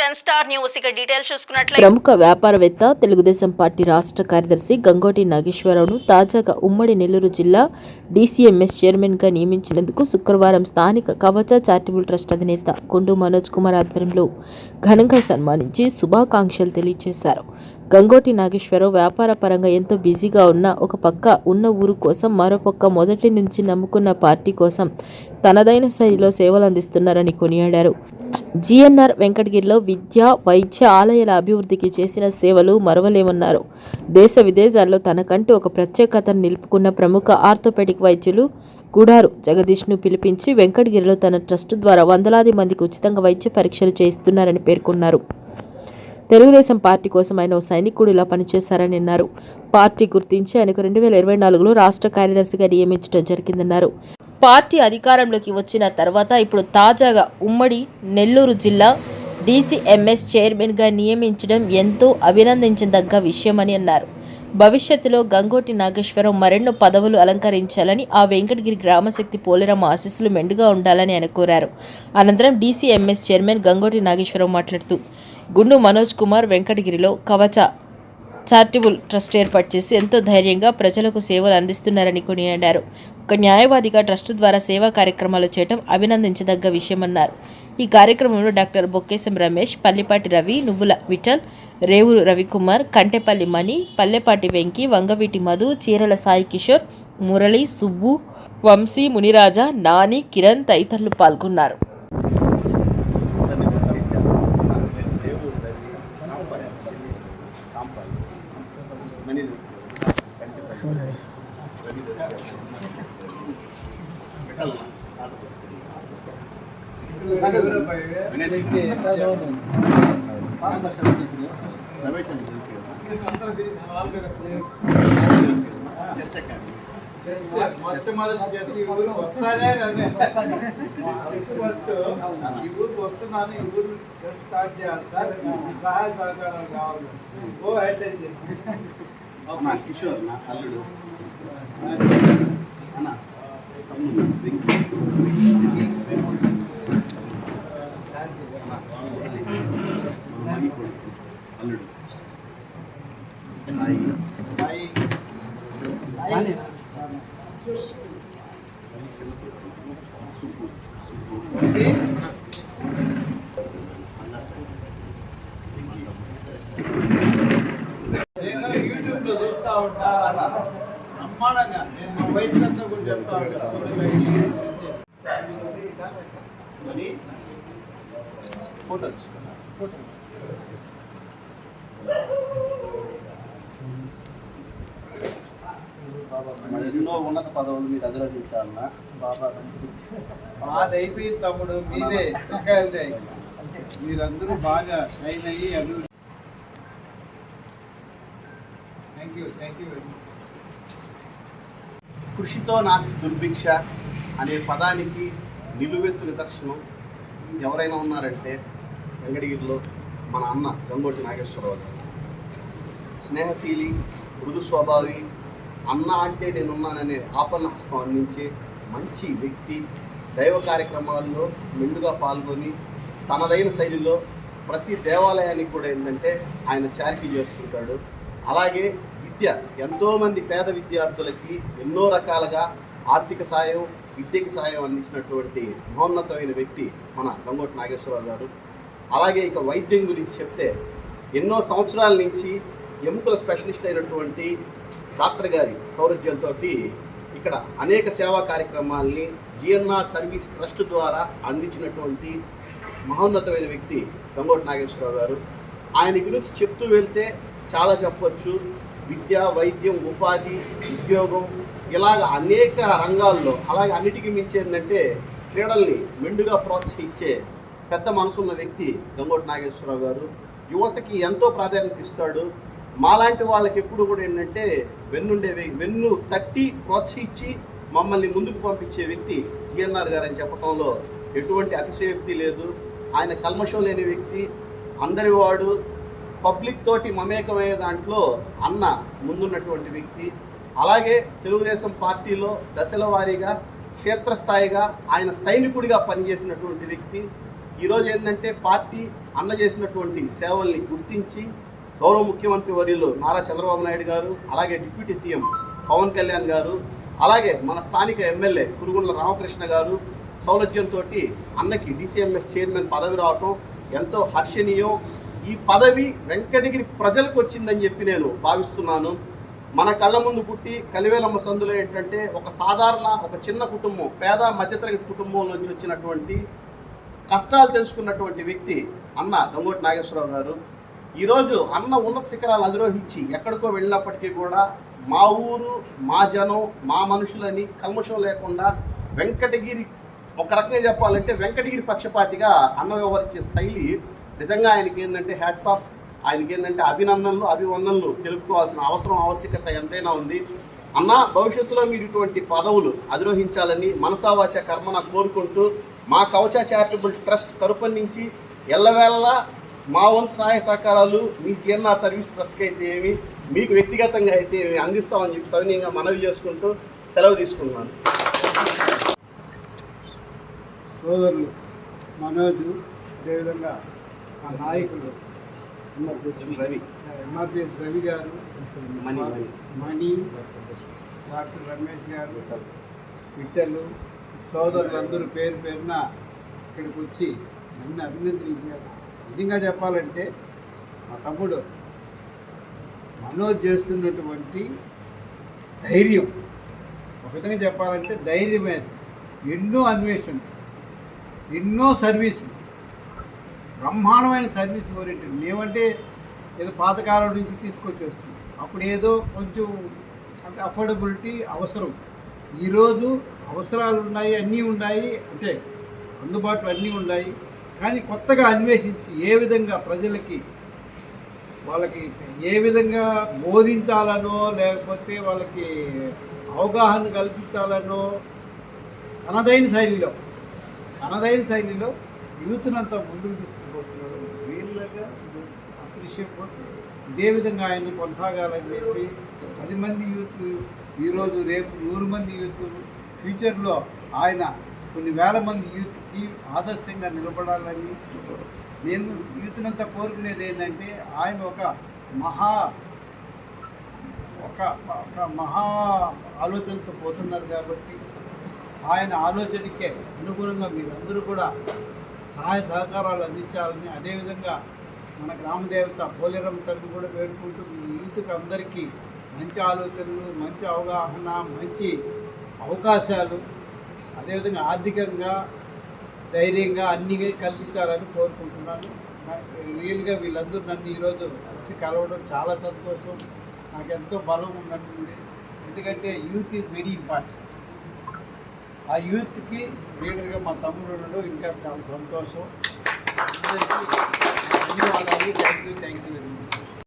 Ten star news. ఇక details చూసుకున్నట్లయితే ప్రముఖ వ్యాపారవేత్త తెలుగుదేశం పార్టీ రాష్ట్ర కార్యదర్శి గంగోటి నాగేశ్వరరావును తాజాగా ఉమ్మడి నెల్లూరు జిల్లా డీసీఎంఎస్ చైర్మన్గా నియమించినందుకు శుక్రవారం స్థానిక కవచ చారిటబుల్ ట్రస్ట్ అధినేత కొండు మనోజ్ కుమార్ ఆధ్వర్యంలో ఘనంగా సన్మానించి శుభాకాంక్షలు తెలియజేశారు. గంగోటి నాగేశ్వరరావు వ్యాపార పరంగా ఎంతో బిజీగా ఉన్న ఒక పక్క ఉన్న ఊరు కోసం మరో పక్క మొదటి నుంచి నమ్ముకున్న పార్టీ కోసం తనదైన శైలిలో సేవలు అందిస్తున్నారని కొనియాడారు. జిఎన్ఆర్ వెంకటగిరిలో విద్య వైద్య ఆలయాల అభివృద్ధికి చేసిన సేవలు మరవలేమన్నారు. దేశ విదేశాల్లో తనకంటూ ఒక ప్రత్యేకతను నిలుపుకున్న ప్రముఖ ఆర్థోపెడిక్ వైద్యులు గుడారు జగదీష్ను పిలిపించి వెంకటగిరిలో తన ట్రస్ట్ ద్వారా వందలాది మందికి ఉచితంగా వైద్య పరీక్షలు చేయిస్తున్నారని పేర్కొన్నారు. తెలుగుదేశం పార్టీ కోసం ఆయన ఓ సైనికుడిలా పనిచేశారని అన్నారు. పార్టీ గుర్తించి ఆయనకు రెండు వేల ఇరవై నాలుగులో రాష్ట్ర కార్యదర్శిగా నియమించడం జరిగిందన్నారు. పార్టీ అధికారంలోకి వచ్చిన తర్వాత ఇప్పుడు తాజాగా ఉమ్మడి నెల్లూరు జిల్లా డీసీఎంఎస్ చైర్మన్గా నియమించడం ఎంతో అభినందించదగ్గ విషయమని అన్నారు. భవిష్యత్తులో గంగోటి నాగేశ్వరం మరెన్నో పదవులు అలంకరించాలని ఆ వెంకటగిరి గ్రామశక్తి పోలేరమ్మ ఆశీస్సులు మెండుగా ఉండాలని ఆయన కోరారు. అనంతరం డీసీఎంఎస్ చైర్మన్ గంగోటి నాగేశ్వరం మాట్లాడుతూ గుండు మనోజ్ కుమార్ వెంకటగిరిలో కవచ చారిటబుల్ ట్రస్ట్ ఏర్పాటు చేసి ఎంతో ధైర్యంగా ప్రజలకు సేవలు అందిస్తున్నారని కొనియాడారు. ఒక న్యాయవాదిగా ట్రస్ట్ ద్వారా సేవా కార్యక్రమాలు చేయడం అభినందించదగ్గ విషయమన్నారు. ఈ కార్యక్రమంలో డాక్టర్ బొక్కేశం రమేష్ పల్లిపాటి రవి నువ్వుల విఠల్ రేవూరు రవికుమార్ కంటెపల్లి మణి పల్లెపాటి వెంకి వంగవీటి మధు చీరల సాయి కిషోర్ మురళి సుబ్బు వంశీ మునిరాజా నాని కిరణ్ తదితరులు పాల్గొన్నారు. రమేష్ అని తెలుసు కదా చేసాక మొట్టమొదటి చేసి ఈ ఊరు వస్తానే నన్ను ఫస్ట్ ఫస్ట్ ఈ ఊరికి వస్తున్నాను ఈ ఊరు just స్టార్ట్ చేయాలి సార్ సహాయ సహకారం కావాలి ఓ హెడ్ అని చెప్పి నా కిషోర్ నా అల్లుడు అన్న అల్లుడు సాయి సాయి సాయి సుబ్బు సుబ్బు వచ్చి నేను యూట్యూబ్లో చూస్తా ఉంటా బ్రహ్మాండంగా నేను మా వైఫ్ అంతా కూడా చెప్తా ఉంటాను ఫోటో ఎన్నో ఉన్నత పదవులు మీరు అధిరోహించాలన్నా బాబా మాది అయిపోయింది తమ్ముడు మీదే ఇంకా మీరందరూ బాగా షైన్ అయ్యి అభివృద్ధి థ్యాంక్ యూ థ్యాంక్ యూ కృషితో నాస్తి దుర్భిక్ష అనే పదానికి నిలువెత్తు నిదర్శనం ఎవరైనా ఉన్నారంటే వెంకటగిరిలో మన అన్న గంగోటి నాగేశ్వరరావు గారు. స్నేహశీలి మృదు స్వభావి అన్న అంటే నేనున్నాననే ఆపన్న హస్తం అందించే మంచి వ్యక్తి దైవ కార్యక్రమాల్లో మెండుగా పాల్గొని తనదైన శైలిలో ప్రతి దేవాలయానికి కూడా ఏంటంటే ఆయన చారిటీ చేస్తుంటాడు. అలాగే విద్య ఎంతోమంది పేద విద్యార్థులకి ఎన్నో రకాలుగా ఆర్థిక సాయం విద్యకి సాయం అందించినటువంటి మహోన్నతమైన వ్యక్తి మన గంగోటి నాగేశ్వరరావు గారు. అలాగే ఇక వైద్యం గురించి చెప్తే ఎన్నో సంవత్సరాల నుంచి ఎముకల స్పెషలిస్ట్ అయినటువంటి డాక్టర్ గారి సౌరజ్యంతో ఇక్కడ అనేక సేవా కార్యక్రమాల్ని జిఎన్ఆర్ సర్వీస్ ట్రస్ట్ ద్వారా అందించినటువంటి మహోన్నతమైన వ్యక్తి గంగోటి నాగేశ్వరరావు గారు. ఆయన గురించి చెప్తూ వెళ్తే చాలా చెప్పవచ్చు విద్య వైద్యం ఉపాధి ఉద్యోగం ఇలాగ అనేక రంగాల్లో అలాగే అన్నిటికీ మించి ఏంటంటే క్రీడల్ని మెండుగా ప్రోత్సహించే పెద్ద మనసున్న వ్యక్తి గంగోటి నాగేశ్వరరావు గారు యువతకి ఎంతో ప్రాధాన్యత ఇస్తాడు. మాలాంటి వాళ్ళకి ఎప్పుడు కూడా ఏంటంటే వెన్నుండే వెన్ను తట్టి ప్రోత్సహించి మమ్మల్ని ముందుకు పంపించే వ్యక్తి జిఎన్ఆర్ గారు అని చెప్పడంలో ఎటువంటి అతిశయోక్తి లేదు. ఆయన కల్మషం లేని వ్యక్తి అందరి వాడు పబ్లిక్ తోటి మమేకమయ్యే దాంట్లో అన్న ముందున్నటువంటి వ్యక్తి. అలాగే తెలుగుదేశం పార్టీలో దశల వారీగా క్షేత్రస్థాయిగా ఆయన సైనికుడిగా పనిచేసినటువంటి వ్యక్తి. ఈరోజు ఏంటంటే పార్టీ అన్న చేసినటువంటి సేవల్ని గుర్తించి గౌరవ ముఖ్యమంత్రి వర్యులు నారా చంద్రబాబు నాయుడు గారు అలాగే డిప్యూటీ సీఎం పవన్ కళ్యాణ్ గారు అలాగే మన స్థానిక ఎమ్మెల్యే కురుగుండ్ల రామకృష్ణ గారు సౌలభ్యంతో అన్నకి డిసిఎంఎస్ చైర్మన్ పదవి రావటం ఎంతో హర్షణీయం. ఈ పదవి వెంకటగిరి ప్రజలకు వచ్చిందని చెప్పి నేను భావిస్తున్నాను. మన కళ్ళ ముందు పుట్టి కలివేలమ్మ సందులో ఏంటంటే ఒక సాధారణ ఒక చిన్న కుటుంబం పేద మధ్యతరగతి కుటుంబం నుంచి వచ్చినటువంటి కష్టాలు తెలుసుకున్నటువంటి వ్యక్తి అన్న గంగోటి నాగేశ్వరరావు గారు. ఈరోజు అన్న ఉన్నత శిఖరాలు అధిరోహించి ఎక్కడికో వెళ్ళినప్పటికీ కూడా మా ఊరు మా జనం మా మనుషులని కల్మషం లేకుండా వెంకటగిరి ఒక రకంగా చెప్పాలంటే వెంకటగిరి పక్షపాతిగా అన్న వ్యవహరించే శైలి నిజంగా ఆయనకి ఏంటంటే హ్యాట్స్ ఆఫ్ ఆయనకి ఏంటంటే అభినందనలు అభివందనలు తెలుపుకోవాల్సిన అవసరం ఆవశ్యకత ఎంతైనా ఉంది. అన్న భవిష్యత్తులో మీరు ఇటువంటి పదవులు అధిరోహించాలని మనసావాచ కర్మన కోరుకుంటూ మా కవచ చారిటబుల్ ట్రస్ట్ తరపున నుంచి ఎల్లవేళలా మా వంతు సహాయ సహకారాలు మీ జిఎన్ఆర్ సర్వీస్ ట్రస్ట్కి అయితే ఏమి మీకు వ్యక్తిగతంగా అయితే ఏమి అందిస్తామని చెప్పి సవినీయంగా మనవి చేసుకుంటూ సెలవు తీసుకుంటున్నాను. సోదరులు మనోజు అదేవిధంగా ఆ నాయకులు రవి. ఎంఆర్పిఎస్ రవి గారు. మణి డాక్టర్ రమేష్ గారు విట్టలు సోదరులందరూ పేరు పేరున ఇక్కడికి వచ్చి నన్ను అభినందించారు. నిజంగా చెప్పాలంటే మా తమ్ముడు మనోజ్ చేస్తున్నటువంటి ధైర్యం. ఒక విధంగా చెప్పాలంటే ధైర్యమే ఎన్నో అన్వేషణ ఎన్నో సర్వీసులు బ్రహ్మాండమైన సర్వీస్ ఓరియంటెడ్. మేమంటే ఏదో పాతకాలం నుంచి తీసుకొచ్చి వస్తుంది అప్పుడు ఏదో కొంచెం అంటే అఫోర్డబిలిటీ అవసరం. ఈరోజు అవసరాలు ఉన్నాయి అన్నీ ఉన్నాయి అంటే అందుబాటులో అన్నీ ఉన్నాయి. కానీ కొత్తగా అన్వేషించి ఏ విధంగా ప్రజలకి వాళ్ళకి ఏ విధంగా బోధించాలనో లేకపోతే వాళ్ళకి అవగాహన కల్పించాలనో తనదైన శైలిలో తనదైన శైలిలో యూత్నంతా ముందుకు తీసుకుపోతున్నారు. వీళ్ళగా అప్రిషియేట్ ఇదే విధంగా ఆయన కొనసాగాలని చెప్పి పది మంది యూత్ ఈరోజు రేపు నూరు మంది యూత్ ఫ్యూచర్లో ఆయన కొన్ని వేల మంది యూత్కి ఆదర్శంగా నిలబడాలని నేను యూత్నంతా కోరుకునేది ఏంటంటే ఆయన ఒక మహా ఒక ఒక మహా ఆలోచనతో పోతున్నారు కాబట్టి ఆయన ఆలోచనకే అనుగుణంగా మీరందరూ కూడా సహాయ సహకారాలు అందించాలని అదేవిధంగా మన గ్రామదేవత పోలేరమ్మ తరఫున కూడా వేడుకుంటూ మీ యూత్కి అందరికీ మంచి ఆలోచనలు మంచి అవగాహన మంచి అవకాశాలు అదేవిధంగా ఆర్థికంగా ధైర్యంగా అన్ని కల్పించాలని కోరుకుంటున్నాను. రియల్గా వీళ్ళందరూ నన్ను ఈరోజు వచ్చి కలవడం చాలా సంతోషం. నాకు ఎంతో బలం ఉన్నట్టుంది. ఎందుకంటే యూత్ ఈజ్ వెరీ ఇంపార్టెంట్. ఆ యూత్కి లీడర్గా మా తమ్ముడు ఉండడం ఇంకా చాలా సంతోషం. ధన్యవాదాలు. Thank you thank you very much